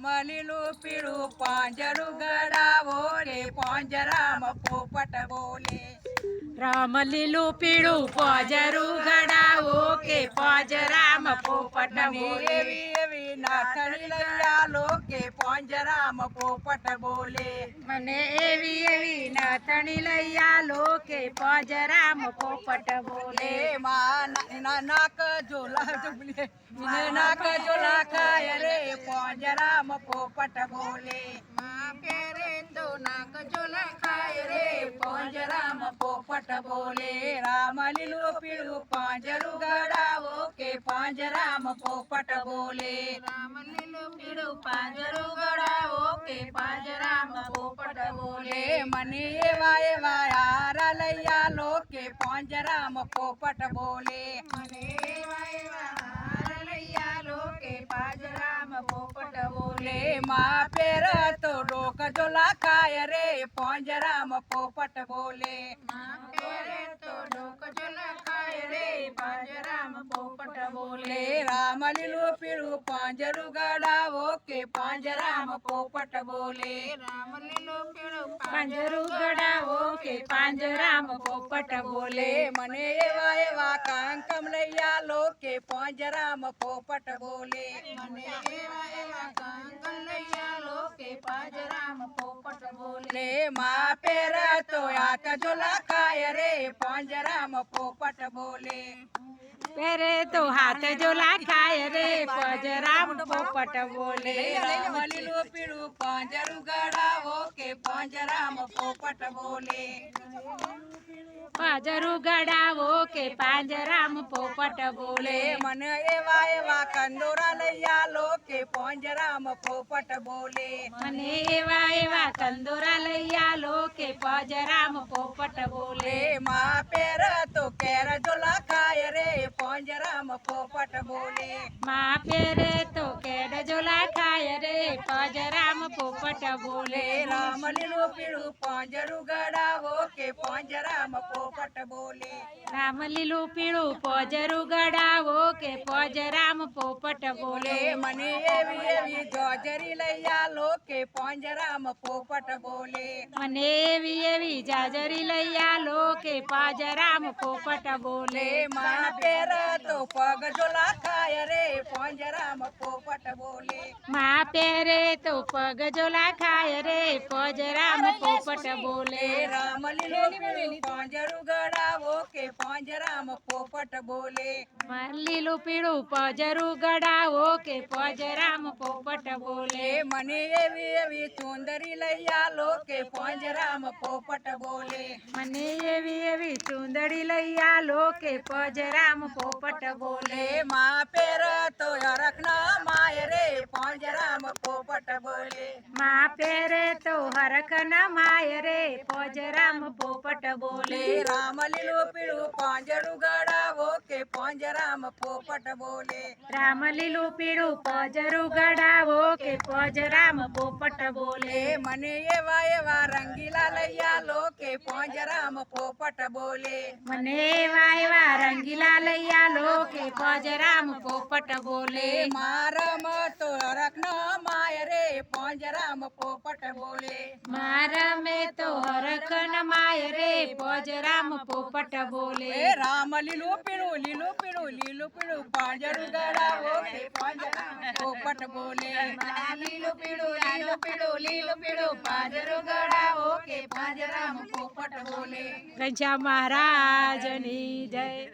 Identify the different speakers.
Speaker 1: રામ લીલું પીળું પાંજરું ગડાવો રે પાંજરામાં પોપટ બોલે
Speaker 2: રામ લીલું પીળું પોજરું ગડાવો કે પોજરામ પોપટ
Speaker 1: મને
Speaker 2: બોલે
Speaker 1: એવી એવી નાથણી લઈ આલો કે પાંજરામાં પોપટ બોલે.
Speaker 2: મને એવી એવી નાથણી લઈ આલો કે પોજરામ પોપટ બોલે.
Speaker 1: નાક જોલા ઝૂલે નાક જોલા ખાય રે પાંજરામાં પોપટ બોલે. માં પેરે તો નાક જોલા ખાય રે. పాంజ రామ పోపట బోలే రామలిలో పిడు పాంజరు గడా ఓకే పాంజ రామ పోపట బోలే. రామలిలో పిడు పాంజరు గడా ఓకే పాంజ రామ పోపట బోలే. మనీ వాయ వాయారలయ్యా లోకే పాంజ రామ పోపట బోలే. మనీ వాయ వాయారలయ్యా లోకే పాంజ రామ పోపట బోలే માં પેર તો ડોક જોલા ખાય રે પાંજરામાં પોપટ બોલે માં પેર તો ડોક જોલા ખાય રે પાંજરામાં પોપટ બોલે રામ લીલું પીળું પાંજરું ગડાવો કે પાંજરામાં પોપટ બોલે રામ લીલું પીળું
Speaker 2: પાંજરું ગડાવો કે પાંજરામ પોપટ બોલે
Speaker 1: બોલે મને એવા એવા કાંકમ લઈ આલો કે પાંજરામાં પોપટ બોલે મને એવા એવા કાંકમ લઈ આલો કે પાંજરામાં પોપટ બોલે માં પેર તો આક ઝોલા ખાય રે પાંજરામાં પોપટ બોલે
Speaker 2: પહેરે તો હાથ જોલા ખાય રે પજરામ પોપટ બોલે.
Speaker 1: રામ લીલું પીળું પાંજરું ગડાવો કે પાંજરામાં પોપટ બોલે.
Speaker 2: પાંજરું ગડાવો કે પાંજરામ પોપટ બોલે.
Speaker 1: મને એવા એવા કંદોરા લઈ પાંજરામાં પોપટ બોલે.
Speaker 2: મને એવા એવા કંદોરા લઈ આલો કે પોંજરામ પોપટ બોલે.
Speaker 1: માં પેર તો કેર જોલા ખાય રે પોંજરામ પોપટ બોલે.
Speaker 2: માં પેર તો કેડ જોલા ખાય રે પોંજરામ પોપટ બોલે.
Speaker 1: બોલે રામ લીલું પીળું પોંજરું ગડાવો કે પોંજરામ પોપટ બોલે.
Speaker 2: રામ લીલું પીળું પોજરું ગડાવો કે પોજરામ પોપટ બોલે.
Speaker 1: મને એવી એવી જોજરી લઈ આલો કે પોંજરામ પોપટ બોલે.
Speaker 2: મને એવી એવી જાજરી લઈ આલો કે પાજરામ પોપટ બોલે.
Speaker 1: બોલે માં પેર પગ જોલા ખાય રે પાંજરામાં પોપટ બોલે
Speaker 2: માં પહેરે તો પગ જોલા ખાય રે પજરામ પોપટ બોલે
Speaker 1: રામ લીલું પાંજરું ગડાવો કે પાંજરામાં પોપટ બોલે.
Speaker 2: લીલું પીળું પજરું ગડાવો કે પજરામ પોપટ બોલે.
Speaker 1: બોલે મને એવી એવી સુંદરી લઈ આલો કે પાંજરામાં પોપટ બોલે.
Speaker 2: મને એવી એવી ચુંદડી લઈ આલો કે પજરામ પોપટ બોલે.
Speaker 1: માં પેર તો હરખના માય રે પાંજરામાં પોપટ બોલે.
Speaker 2: માં પેરે તો હરખ ન માય રે પજરામ પોપટ બોલે.
Speaker 1: રામ લીલું પીળું પાંજરું ગડાવો કે પાંજરામાં પોપટ બોલે
Speaker 2: રામ લીલું પીળું પજરું ગડાવો કે પજરામ પોપટ બોલે
Speaker 1: બોલે મને એવા એવા રંગીલા લઈ આલો કે પાંજરામાં પોપટ બોલે
Speaker 2: મને એવા એવા રંગીલા લઈ આલો કે પજરામ પોપટ બોલે
Speaker 1: બોલે મારમ તો રખનો માય રે પાંજરામાં પોપટ બોલે
Speaker 2: મારા મે તો હરકન માય રે પજરામ પોપટ બોલે.
Speaker 1: એ રામ લીલું પીળું લીલું પીળું લીલું પીળું પાંજરું ગળાવો કે પાંજરામાં પોપટ બોલે. લીલું પીળું લીલું પીળું લીલું પીળું પાંજરું ગળાવો કે પાંજરામાં પોપટ બોલે.
Speaker 2: ગંજા મહારાજની જય.